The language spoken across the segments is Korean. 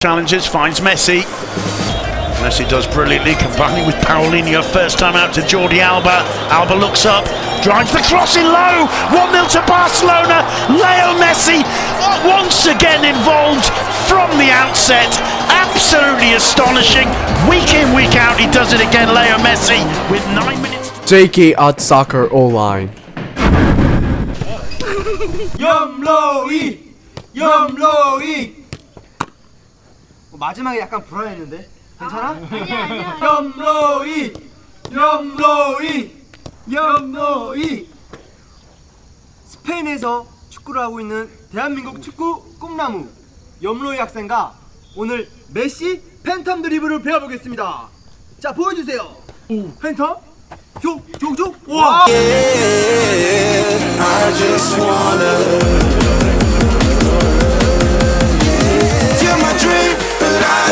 challenges, finds Messi. Messi does brilliantly, combining with Paulinho, first time out to Jordi Alba. Alba looks up, drives the cross in low, 1-0 to Barcelona. Leo Messi uh, once again involved from the outset. Absolutely astonishing. Week in, week out, he does it again, Leo Messi, with 9 minutes... JK at Soccer Online. Yum Lo'i! 마지막에 약간 불안했는데? 괜찮아? 아니야 아니야. 염로이 염로이 염로이. 스페인에서 축구를 하고 있는 대한민국 축구 꿈나무 염로이 학생과 오늘 메시 팬텀 드리블을 배워보겠습니다. 자 보여주세요. 팬텀? 족족족 와! I just wanna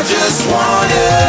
just want you.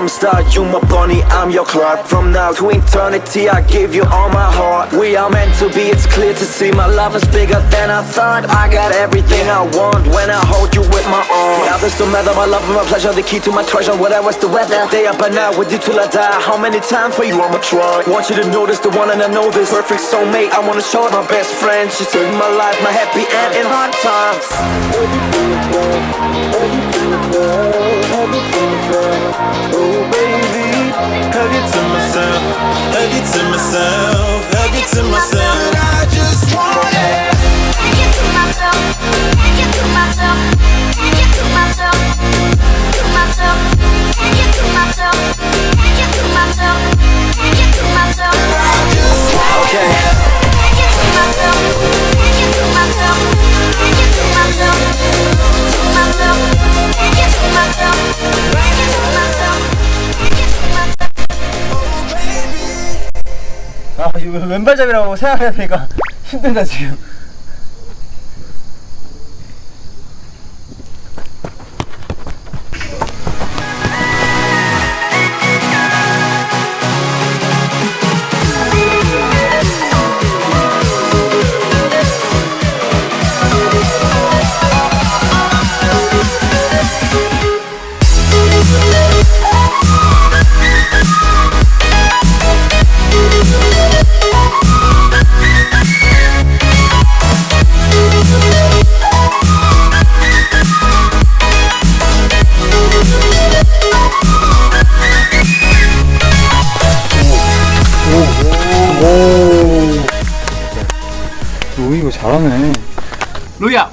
From the start you my bunny, I'm your Clark. From now to eternity, I give you all my heart. We are meant to be, it's clear to see my love is bigger than I thought. I got everything I want when I hold you with my arms. Now this don't matter, my love and my pleasure, the key to my treasure. Whatever's the weather, day up and out with you till I die. How many times for you I'ma try? Want you to notice the one and I know this perfect soulmate. I wanna show it my best friend. She saved my life, my happy end in hard times. Oh baby, hug it to myself, hug it to myself, 왼발잡이라고 생각해야 되니까 힘들다 지금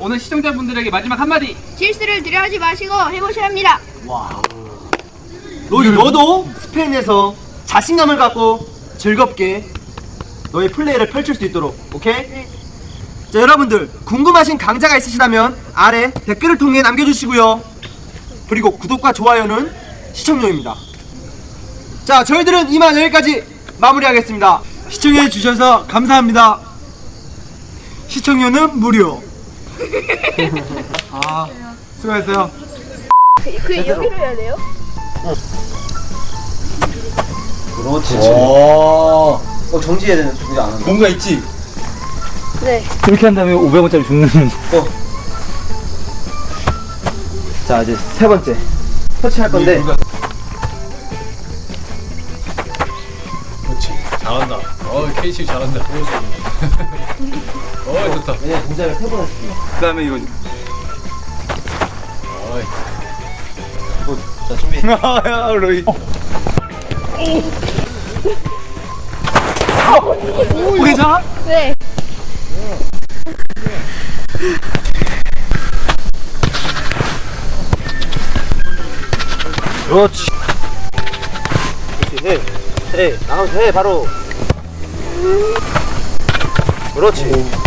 오늘 시청자분들에게 마지막 한마디. 실수를 두려워하지 마시고 해보셔야 합니다. 로이 너도 스페인에서 자신감을 갖고 즐겁게 너의 플레이를 펼칠 수 있도록 오케이? 자 여러분들 궁금하신 강좌가 있으시다면 아래 댓글을 통해 남겨주시고요. 그리고 구독과 좋아요는 시청료입니다. 자 저희들은 이만 여기까지 마무리하겠습니다. 시청해 주셔서 감사합니다. 시청료는 무료 아 수고했어요 그 여기로 해야 돼요? 어, 어 정지해야 되는 정지 안 한다. 뭔가 있지? 네. 이렇게 한 다음에 500원짜리 죽는. 어. 자 이제 세 번째 터치할 건데. 잘한다 어 케이치 잘한다 어 좋다 왜냐 동작을 세번 했습니다. 그다음에 이거. 어이. 자 준비. 야 로이. 오 괜찮아? 네. 그렇지. 그렇지. 해. 해. 나가면서 해 바로. 그렇지. 오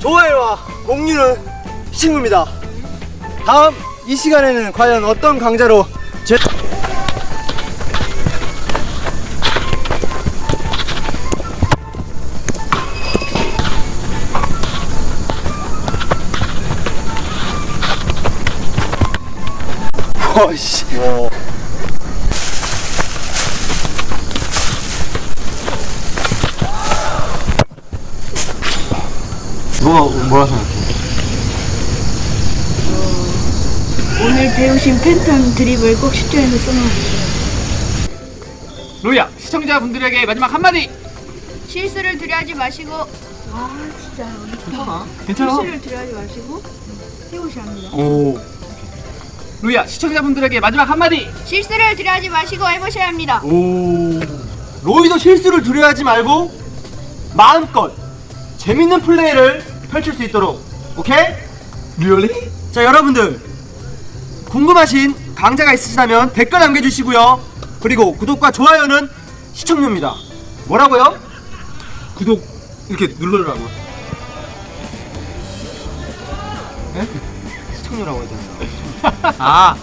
좋아요와 공유는 친구입니다. 다음 이 시간에는 과연 어떤 강자로 제... 와씨 뭐가 뭐라 생각해? 오늘 배우신 팬텀 드립을 꼭 10초에서 써놓으세요. 로이야 시청자분들에게 마지막 한마디. 실수를 두려워하지 마시고 아 진짜 어렵다. 괜찮아? 실수를 두려워하지 마시고 해보셔야 합니다. 오 로이야 시청자분들에게 마지막 한마디. 실수를 두려워하지 마시고 해보셔야 합니다. 오. 로이도 실수를 두려워하지 말고 마음껏 재밌는 플레이를 펼칠 수 있도록 오케이? Really? 자 여러분들 궁금하신 강좌가 있으시다면 댓글 남겨주시고요 그리고 구독과 좋아요는 시청료입니다 뭐라고요? 구독 이렇게 눌러라고요 네? 시청료라고 해야 되나? 아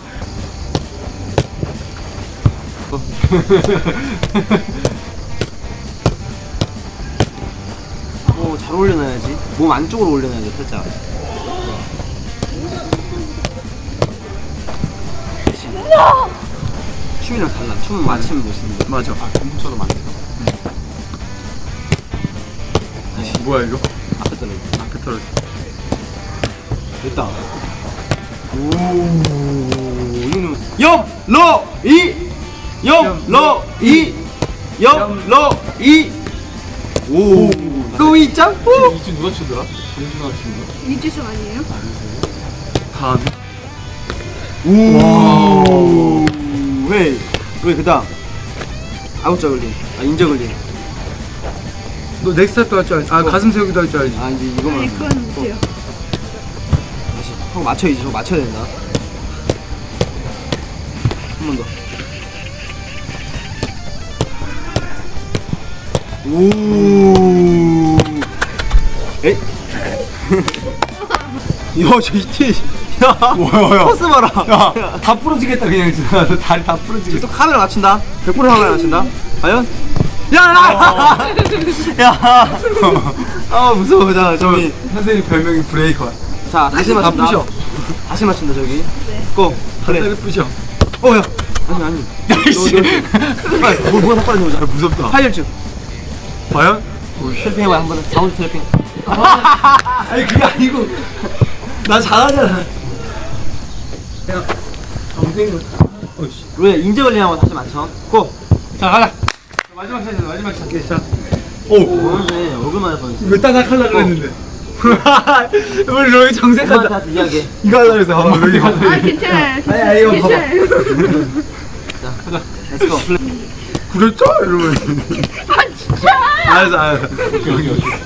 잘 올려놔야지. 몸 안쪽으로 올려놔야지, 살짝. 그치. 춤이랑 달라. 춤은 맞추면 멋있는데. 맞아. 아, 전부처럼 안 돼. 뭐야, 이거? 앞에. 앞에 떨어져. 됐다. 오. 염, 러, 이! 염, 러, 이! 염, 러, 이! 오, 로이 짱뽕! 이주 누가 추더라? 윤준아 추. 이주성 아니에요? 다음. 오, 왜? 왜 그다음? 아웃 저글링, 아 인저글링. 너 넥스트 할줄 알지? 아 가슴 세우기도 할 줄 알지? 아 이제 이거만. 아니 그건 못해요. 다시 형 맞춰야지, 저 맞춰야 된다. 한 번 더. 오. 에이. 야, 저 이티. 야, 뭐야, 코스 봐라. 야, 다 부러지겠다 그냥 진짜 다리 다 부러지겠다 또 카메라 맞춘다. 100% 카메라 맞춘다. 과연? 야! 야! 아, 무서워. 자, 저기. 선생님 별명이 브레이커 자, 다시 다 맞춘다. 부셔 다시 맞춘다, 저기. 고. 그래. 다리 부셔 어, 야. 아니, 아니. 야이씨 빨리, 뭐, 뭐가 빨리 넣자. 무섭다 파일증. 과연? 트래핑 해봐, 한 번은. 사운드 트래핑. 아니 그게 아니고 나 잘하잖아 왜 인재걸리 한번 다시 맞춰. 고. 자 가자. 마지막 샷이다 마지막 샷. 오! 오늘 얼굴만 할 뻔했어. 왜 따닥 하려고 그랬는데 우리 로이 정색한다 이야기. 이거 하려고 해서 봐봐 로이 아 괜찮아요. 아니 아니 이거 봐봐 괜찮아요. 렛츠고. 그랬죠? 이러면 아 진짜. 알았어 알았어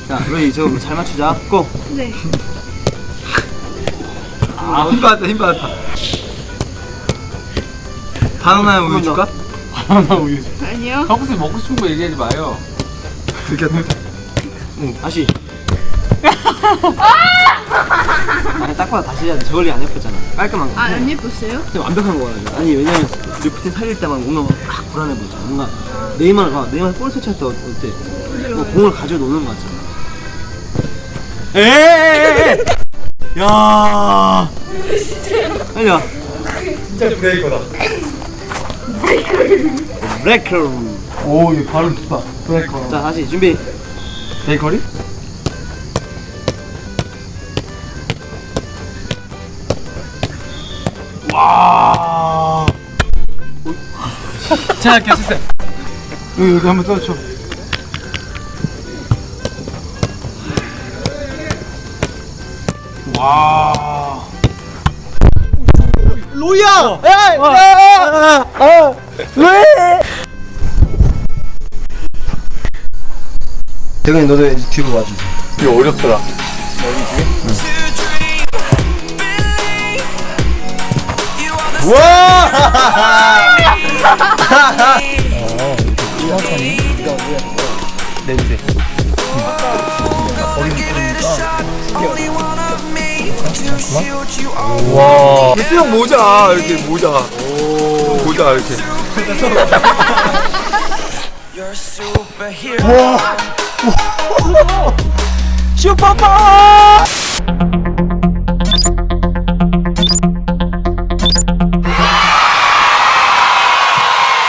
자, 로이 저거 잘 맞추자. 고. 네. 아, 힘 받았다 힘 받았다 바나나에 우유 줄까? 하나 우유. 아니요. 평소에 먹고 싶은 거 얘기하지 마요. 들켰네 다시. 아니 딱 봐도 다시 해야 돼. 저걸리 안 예뻤잖아. 깔끔한 거. 아 안 예뻤어요? 진짜 완벽한 거 같아. 아니 왜냐면 리프팅 살릴 때만 뭔가 막 불안해 보이잖아. 뭔가 네이마르 봐. 네이마르 볼 터치할 때 어- 어때? 뭐 공을 가지고 노는 거 같잖아. 에에에에! 야. 와. 진짜 브레이커다 브레이커. 오 이거 발음 좋다 브레이커 자 다시 준비. 베이커리? 와. 자, 됐어. 여기 여기 한번 써줘. 와. 로이야! 야! 야! 아! 왜? 대근이 너도 뒤로 와줘. 이거 어렵더라. 수영 모자 이렇게 모자. 모자 이렇게. 슈퍼파!